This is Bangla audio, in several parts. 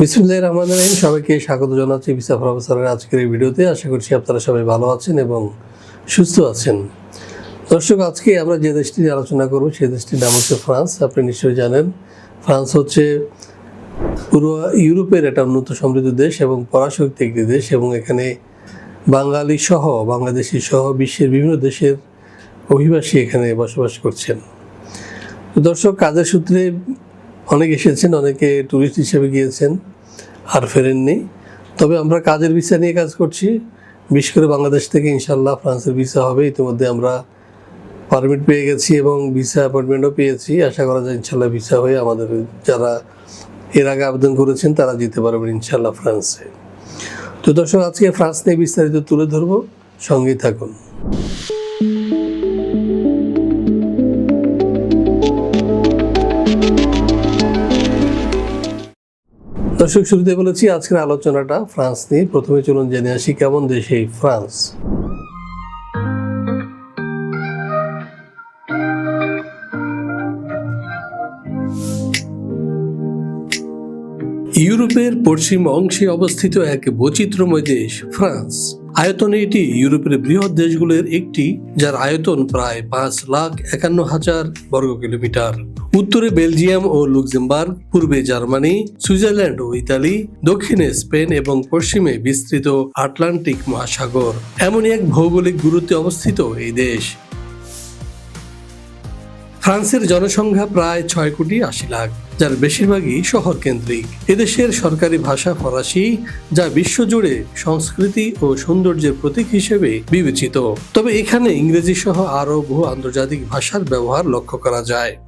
বিসমুল্লাহ রহমান রহিম। সবাইকে স্বাগত জানাচ্ছি ভিসা প্রফেসরের আজকের এই ভিডিওতে। আশা করছি আপনারা সবাই ভালো আছেন এবং সুস্থ আছেন। দর্শক, আজকে আমরা যে দেশটি নিয়ে আলোচনা করব, সেই দেশটির নাম হচ্ছে ফ্রান্স। আপনি নিশ্চয়ই জানেন, ফ্রান্স হচ্ছে পুরো ইউরোপের একটা উন্নত সমৃদ্ধ দেশ এবং পরাশক্তি একটি দেশ এবং এখানে বাঙালি সহ, বাংলাদেশি সহ বিশ্বের বিভিন্ন দেশের অভিবাসী এখানে বসবাস করছেন। দর্শক, কাজের সূত্রে অনেক এসেছেন, অনেকে ট্যুরিস্ট হিসেবে গিয়েছেন, আর ফেরেননি। তবে আমরা কাজের ভিসা নিয়ে কাজ করছি। বিশেষ করে বাংলাদেশ থেকে ইনশাল্লাহ ফ্রান্সের ভিসা হবে। ইতিমধ্যে আমরা পারমিট পেয়ে গেছি এবং ভিসা অ্যাপয়েন্টমেন্টও পেয়েছি। আশা করা যায় ইনশাল্লাহ ভিসা হয়ে আমাদের যারা এর আগে আবেদন করেছেন, তারা যেতে পারবেন ইনশাল্লাহ ফ্রান্সে। তো দর্শক, আজকে ফ্রান্স নিয়ে বিস্তারিত তুলে ধরবো। সঙ্গেই থাকুন। দর্শক, শুরুতে বলেছি, আজকের আলোচনাটা ফ্রান্স নিয়ে। প্রথমে চলুন জেনে আসি কেমন দেশ এই ফ্রান্স। ইউরোপের পশ্চিম অংশে অবস্থিত এক বৈচিত্র্যময় দেশ, ফ্রান্স। আয়তনে এটি ইউরোপের বৃহৎ দেশগুলোর একটি, যার আয়তন প্রায় পাঁচ লাখ একান্ন হাজার বর্গ কিলোমিটার উত্তরে বেলজিয়াম ও লুক্সেমবার্গ, পূর্বে জার্মানি, সুইজারল্যান্ড ও ইতালি, দক্ষিণে স্পেন এবং পশ্চিমে বিস্তৃত আটলান্টিক মহাসাগর। এমনই এক ভৌগোলিক গুরুত্বে অবস্থিত এই দেশ। ফ্রান্সের জনসংখ্যা প্রায় ছয় কোটি আশি লাখ, যার বেশিরভাগই শহর কেন্দ্রিক এদেশের সরকারি ভাষা ফরাসি, যা বিশ্বজুড়ে সংস্কৃতি ও সৌন্দর্যের প্রতীক হিসেবে বিবেচিত। তবে এখানে ইংরেজি সহ আরও বহু আন্তর্জাতিক ভাষার ব্যবহার লক্ষ্য করা যায়।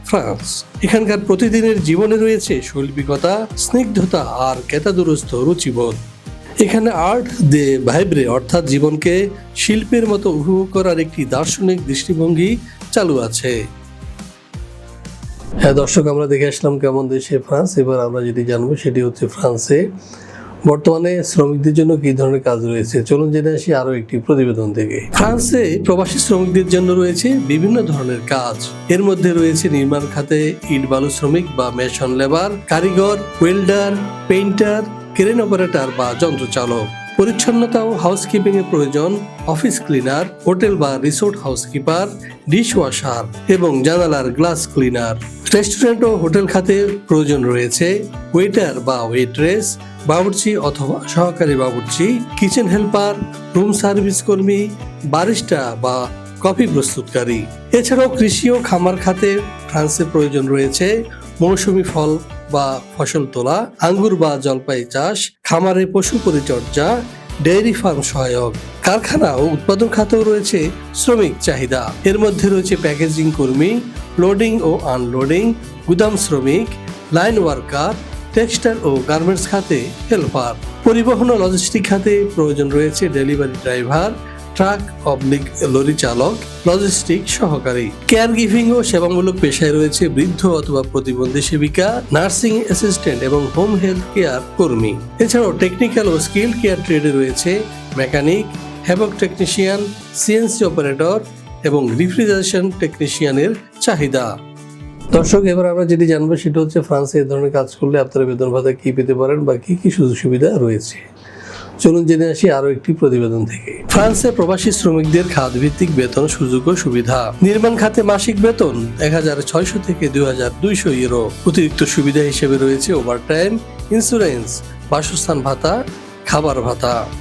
ফ্রান্স। এখানকার প্রতিদিনের জীবনে রয়েছে শৈল্পিকতা, স্নিগ্ধতা আর কেতাদুরস্থ রুচিবোধ। এখানে আর্ট দে ভাইব্রে অর্থাৎ জীবনকে শিল্পের মতো উপভোগ করার একটি দার্শনিক দৃষ্টিভঙ্গি চালু আছে। হ্যাঁ দর্শক, আমরা দেখে আসলাম কেমন দেশে ফ্রান্স। এবার আমরা যেটি জানব সেটি হচ্ছে ফ্রান্সে। বর্তমানে শ্রমিকদের জন্য কি ধরনের কাজ রয়েছে? চলুন জেনে আসি আরও একটি প্রতিবেদন থেকে। ফ্রান্সে প্রবাসী শ্রমিকদের জন্য রয়েছে বিভিন্ন ধরনের কাজ। এর মধ্যে রয়েছে নির্মাণ খাতে ইট বালু শ্রমিক বা মেশন লেবার, কারিগর, ওয়েল্ডার, পেইন্টার, ক্রেন অপারেটর বা যন্ত্রচালক। পরিচ্ছন্নতা ও হাউসকিপিং এর প্রয়োজন, অফিস ক্লিনার, হোটেল বা রিসোর্ট হাউসকিপার ডিশ ওয়াশার এবং জানালার গ্লাস ক্লিনার রেস্টুরেন্ট ও হোটেল খাতে প্রয়োজন রয়েছে ওয়েটার বা ওয়েট্রেস বাবুর্চি অথবা সহকারী বাবুর্চি কিচেন হেল্পার রুম সার্ভিস কর্মী বারিস্টা বা কফি প্রস্তুতকারী। এছাড়াও কৃষি ও খামার খাতে ফ্রান্সে প্রয়োজন রয়েছে মৌসুমি ফল বা ফসল তোলা, আঙ্গুর বা জলপাই চাষ, খামারে পশু পরিচর্যা ডেয়ারি ফার্ম সহায়ক। কারখানা ও উৎপাদন খাতেও রয়েছে শ্রমিক চাহিদা। এর মধ্যে রয়েছে প্যাকেজিং কর্মী, লোডিং ও আনলোডিং, গুদাম শ্রমিক, লাইন ওয়ার্কার, টেক্সটাইল ও গার্মেন্টস খাতে হেল্পার। পরিবহন ও লজিস্টিক খাতে প্রয়োজন রয়েছে ডেলিভারি ড্রাইভার ট্রাক অবলিক লরি চালক, লজিস্টিক সহকারী। কেয়ার গিভিং ও সেবামূলক পেশায় রয়েছে বৃদ্ধ অথবা প্রতিবন্ধী সেবিকা, নার্সিং অ্যাসিস্ট্যান্ট এবং হোম হেলথ কেয়ার কর্মী। এছাড়াও টেকনিক্যাল ও স্কিল কেয়ার ট্রেডে রয়েছে মেকানিক, হ্যাবক টেকনিশিয়ান, সিএনসি অপারেটর এবং রিফ্রিজারেশন টেকনিশিয়ানের চাহিদা। দর্শক, এবার আমরা যেটি জানব সেটা হচ্ছে ফ্রান্সে এই ধরনের কাজ করলে আপনারা বেতন ভাতা কি পেতে পারেন বা কি কি সুযোগ সুবিধা রয়েছে। চলুন জেনে আসি আরও একটি প্রতিবেদন থেকে। ফ্রান্সে প্রবাসী শ্রমিকদের খাত ভিত্তিক বেতন সুযোগ ও সুবিধা। নির্মাণ খাতে মাসিক বেতন এক হাজার ছয়শো থেকে দুই হাজার দুইশো ইউরো। অতিরিক্ত সুবিধা হিসেবে রয়েছে ওভারটাইম, ইন্স্যুরেন্স, বাসস্থান ভাতা, খাবার ভাতা।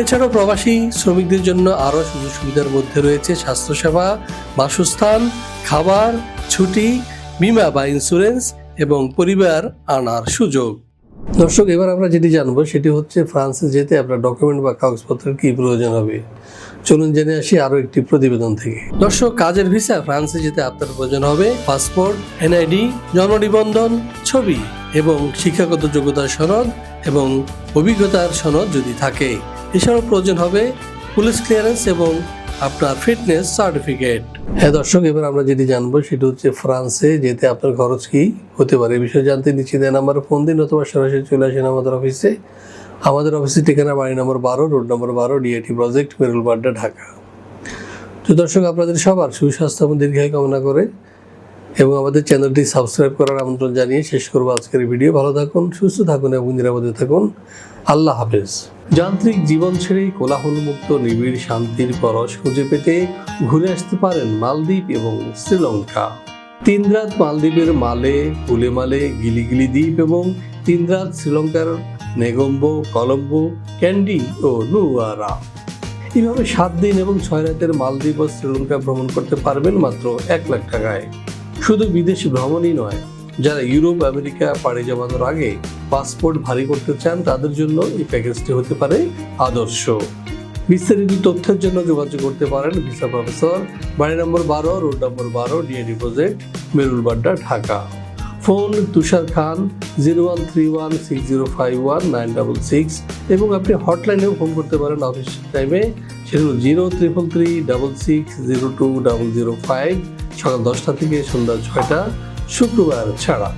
এছাড়াও প্রবাসী শ্রমিকদের জন্য আরও সুযোগ সুবিধার মধ্যে রয়েছে স্বাস্থ্যসেবা, বাসস্থান, খাবার, ছুটি, বিমা বা ইন্স্যুরেন্স এবং পরিবার আনার সুযোগ। দর্শক, এবার আমরা যেটি জানব সেটি হচ্ছে ফ্রান্সে যেতে আপনার ডকুমেন্ট বা কাগজপত্রের কি প্রয়োজন হবে। চলুন জেনে আসি আরও একটি প্রতিবেদন থেকে। দর্শক, কাজের ভিসা ফ্রান্সে যেতে আপনার প্রয়োজন হবে পাসপোর্ট, এনআইডি, জন্ম নিবন্ধন, ছবি এবং শিক্ষাগত যোগ্যতার সনদ এবং অভিজ্ঞতার সনদ যদি থাকে। এছাড়াও প্রয়োজন হবে পুলিশ ক্লিয়ারেন্স এবং আপনার ফিটনেস সার্টিফিকেট হ্যাঁ দর্শক, এবার আমরা যেটি জানব সেটি হচ্ছে ফ্রান্সে যেতে আপনার খরচ কি? হতে পারে এই বিষয়ে জানতে নিচ্ছি দেন আমার ফোন দিন অথবা সরাসরি চলে আসেন আমাদের অফিসে আমাদের অফিসের ঠিকানা বাড়ি নম্বর বারো রোড নম্বর বারো ডিআইটি প্রজেক্ট মেরুল মেরুলবাড্ডা, ঢাকা। তো দর্শক, আপনাদের সবার সুস্বাস্থ্য এবং দীর্ঘায়ু কামনা করে এবং আমাদের চ্যানেলটি সাবস্ক্রাইব করার আমন্ত্রণ জানিয়ে শেষ করব আজকের ভিডিও। ভালো থাকুন, সুস্থ থাকুন এবং নিরাপদে থাকুন। আল্লাহ হাফেজ। যান্ত্রিক জীবন ছেড়ে কোলাহলমুক্ত, নিবিড় শান্তির পরশ খুঁজে পেতে ঘুরে আসতে পারেন মালদ্বীপ এবং শ্রীলঙ্কা। তিন রাত মালদ্বীপের মালে উলেমালে গিলিগিলি দ্বীপ এবং তিন রাত শ্রীলঙ্কার নেগম্বো, কলম্বো, ক্যান্ডি ও নুয়ারা। এইভাবে সাত দিন এবং ছয় রাতের মালদ্বীপ ও শ্রীলঙ্কা ভ্রমণ করতে পারবেন মাত্র এক লাখ টাকায়। শুধু বিদেশি ভ্রমণই নয়, যারা ইউরোপ, আমেরিকা, পাড়ি জমানোর আগে পাসপোর্ট ভারী করতে চান, তাদের জন্য এই প্যাকেজটি হতে পারে আদর্শ। বিস্তারিত তথ্যের জন্য যোগাযোগ করতে পারেন ভিসা প্রফেসর, বাড়ি নম্বর বারো, রোড নম্বর বারো DIT project, Merul Badda, Dhaka. Phone Tushar Khan, zero one three one six zero five one nine double six এবং আপনি হটলাইনেও ফোন করতে পারেন অফিস টাইমে সেটা হলো zero triple three double six zero two double zero five. সকাল দশটা থেকে সন্ধ্যা ছয়টা শুক্রবার ছাড়া।